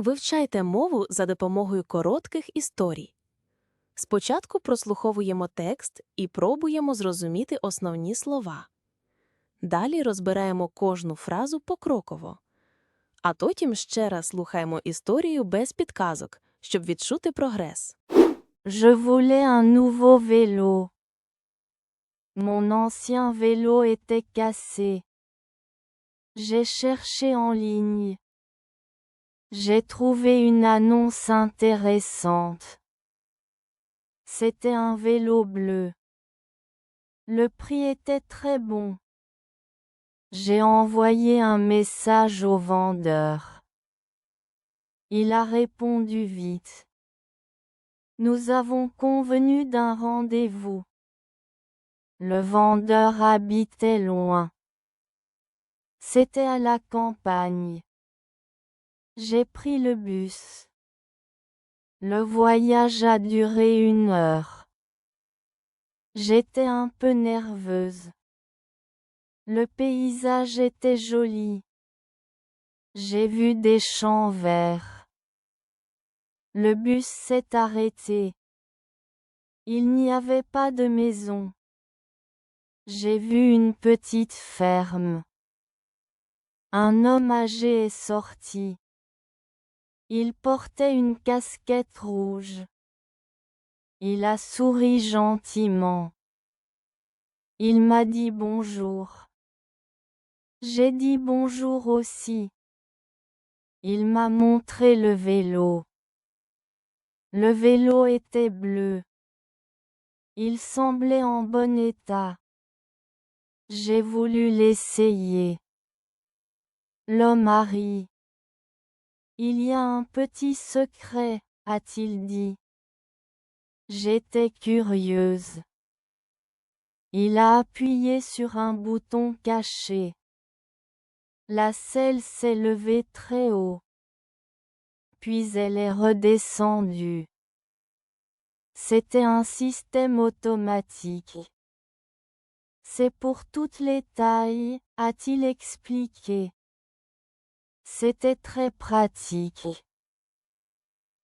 Вивчайте мову за допомогою коротких історій. Спочатку прослуховуємо текст і пробуємо зрозуміти основні слова. Далі розбираємо кожну фразу покроково. А потім ще раз слухаємо історію без підказок, щоб відчути прогрес. Je voulais un nouveau vélo. Mon ancien vélo était cassé. J'ai cherché en ligne. J'ai trouvé une annonce intéressante. C'était un vélo bleu. Le prix était très bon. J'ai envoyé un message au vendeur. Il a répondu vite. Nous avons convenu d'un rendez-vous. Le vendeur habitait loin. C'était à la campagne. J'ai pris le bus. Le voyage a duré une heure. J'étais un peu nerveuse. Le paysage était joli. J'ai vu des champs verts. Le bus s'est arrêté. Il n'y avait pas de maison. J'ai vu une petite ferme. Un homme âgé est sorti. Il portait une casquette rouge. Il a souri gentiment. Il m'a dit bonjour. J'ai dit bonjour aussi. Il m'a montré le vélo. Le vélo était bleu. Il semblait en bon état. J'ai voulu l'essayer. L'homme a ri. Il y a un petit secret, a-t-il dit. J'étais curieuse. Il a appuyé sur un bouton caché. La selle s'est levée très haut. Puis elle est redescendue. C'était un système automatique. C'est pour toutes les tailles, a-t-il expliqué. C'était très pratique.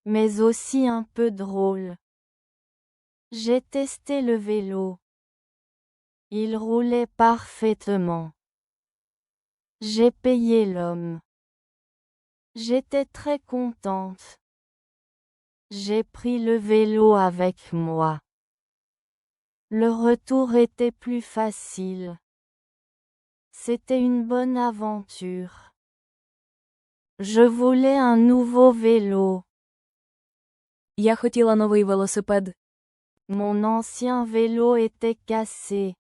Mais aussi un peu drôle. J'ai testé le vélo. Il roulait parfaitement. J'ai payé l'homme. J'étais très contente. J'ai pris le vélo avec moi. Le retour était plus facile. C'était une bonne aventure. Je voulais un nouveau vélo. Я хотіла новий велосипед. Mon ancien vélo était cassé.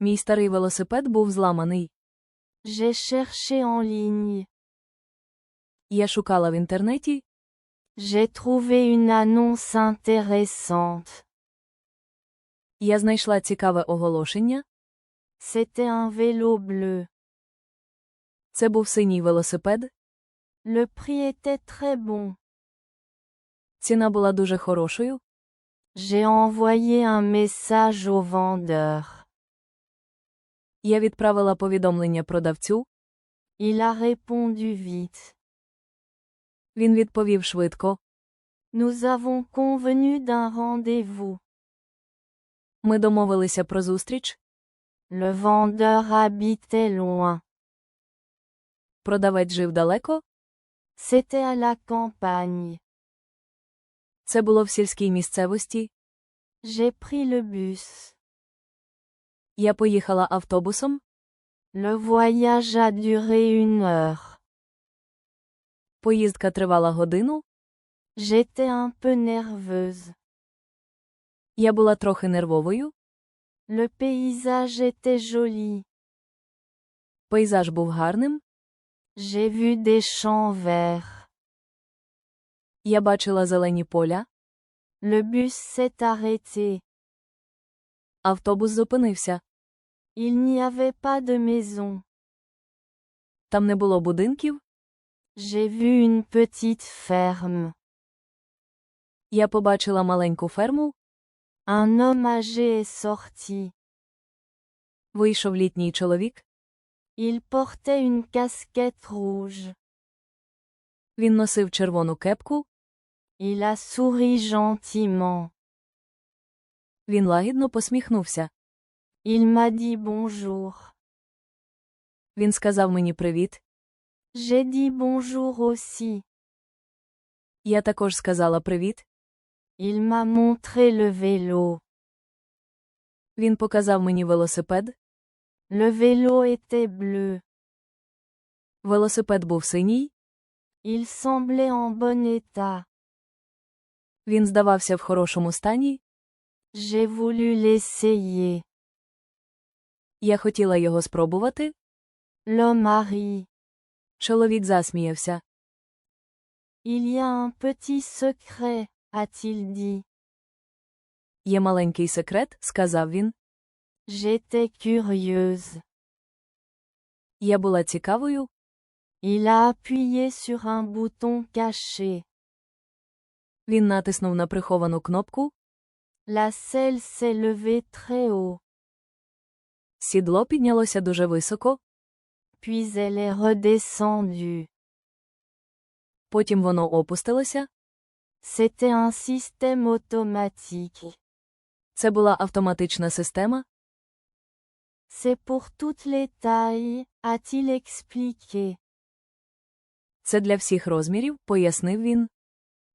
Мій старий велосипед був зламаний. J'ai cherché en ligne. Я шукала в інтернеті. J'ai trouvé une annonce intéressante. Я знайшла цікаве оголошення. C'était un vélo bleu. Це був синій велосипед. Le prix était très bon. Ціна була дуже хорошою. J'ai envoyé un message au vendeur. Я відправила повідомлення продавцю. Il a répondu vite. Він відповів швидко. Nous avons convenu d'un rendez-vous. Ми домовилися про зустріч. Le vendeur habitait loin. Продавець жив далеко. C'était à la campagne. Це було в сільській місцевості. J'ai pris le bus. Я поїхала автобусом. Le voyage a duré une heure. Поїздка тривала годину. J'étais un peu nerveuse. Я була трохи нервовою. Le paysage était joli. Пейзаж був гарним. J'ai vu des champs verts. Я бачила зелені поля. Le bus s'est arrêté. Автобус зупинився. Il n'y avait pas de maison. Там не було будинків. J'ai vu une petite ferme. Я побачила маленьку ферму. Un homme âgé est sorti. Вийшов літній чоловік. Il portait une casquette rouge. Він носив червону кепку. Il a souri gentiment. Він лагідно посміхнувся. Il m'a dit bonjour. Він сказав мені привіт. J'ai dit bonjour aussi. Я також сказала привіт. Il m'a montré le vélo. Він показав мені велосипед. Le vélo était bleu. Велосипед був синій. Il semblait en bon état. Він здавався в хорошому стані. J'ai voulu l'essayer. Я хотіла його спробувати. L'homme a ri. Чоловік засміявся. Il y a un petit secret, a-t-il dit. Є маленький секрет, сказав він. J'étais curieuse. Я була цікавою. Il a appuyé sur un bouton caché. Він натиснув на приховану кнопку. La selle s'est levée très haut, Сідло піднялося дуже високо. puis elle est redescendue. Потім воно опустилося. C'était un système automatique. Це була автоматична система. C'est pour toutes les tailles, a-t-il expliqué. Це для всіх розмірів, пояснив він.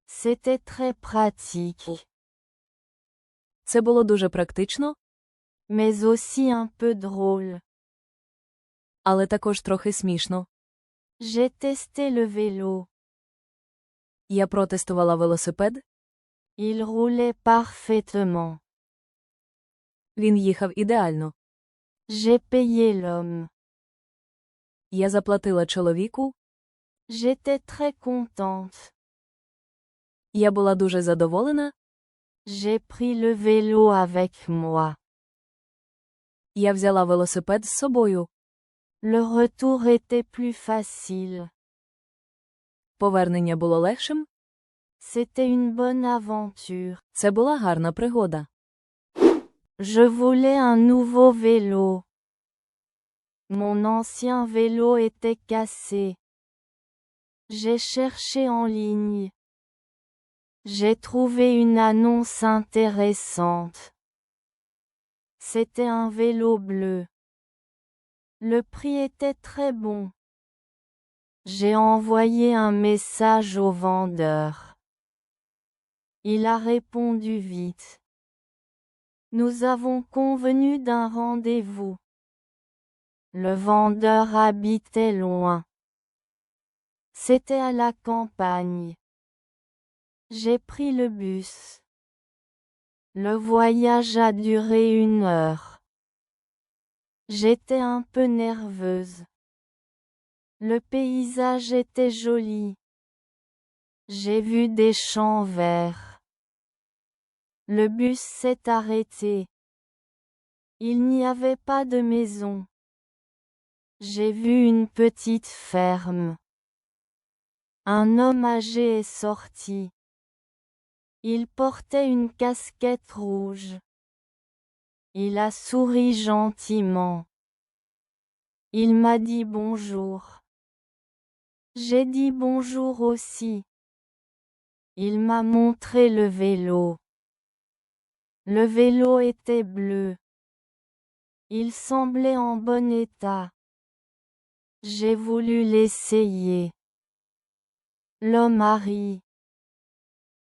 C'était très pratique, Це було дуже практично, mais aussi un peu drôle. але також трохи смішно. J'ai testé le vélo. Я протестувала велосипед. Il roulait parfaitement. Він їхав ідеально. J'ai payé l'homme. Я заплатила чоловіку. J'étais très contente. Я була дуже задоволена. J'ai pris le vélo avec moi. Я взяла велосипед з собою. Le retour était plus facile. Повернення було легшим. C'était une bonne aventure. Це була гарна пригода. Je voulais un nouveau vélo. Mon ancien vélo était cassé. J'ai cherché en ligne. J'ai trouvé une annonce intéressante. C'était un vélo bleu. Le prix était très bon. J'ai envoyé un message au vendeur. Il a répondu vite. Nous avons convenu d'un rendez-vous. Le vendeur habitait loin. C'était à la campagne. J'ai pris le bus. Le voyage a duré une heure. J'étais un peu nerveuse. Le paysage était joli. J'ai vu des champs verts. Le bus s'est arrêté. Il n'y avait pas de maison. J'ai vu une petite ferme. Un homme âgé est sorti. Il portait une casquette rouge. Il a souri gentiment. Il m'a dit bonjour. J'ai dit bonjour aussi. Il m'a montré le vélo. Le vélo était bleu. Il semblait en bon état. J'ai voulu l'essayer. L'homme a ri.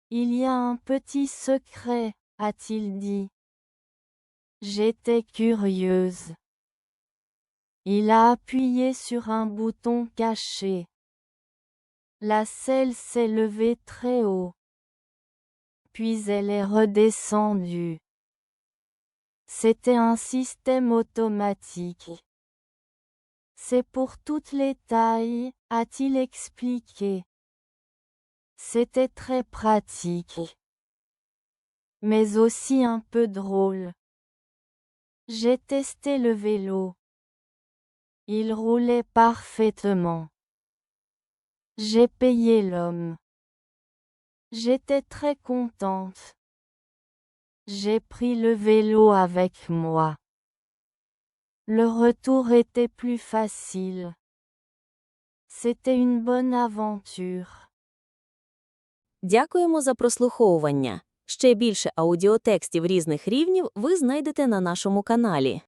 Il y a un petit secret, a-t-il dit. J'étais curieuse. Il a appuyé sur un bouton caché. La selle s'est levée très haut. Puis elle est redescendue. C'était un système automatique. C'est pour toutes les tailles, a-t-il expliqué. C'était très pratique. Mais aussi un peu drôle. J'ai testé le vélo. Il roulait parfaitement. J'ai payé l'homme. J'étais très contente. J'ai pris le vélo avec moi. Le retour était plus facile. C'était une bonne aventure. Дякуємо за прослуховування. Ще більше аудіотекстів різних рівнів ви знайдете на нашому каналі.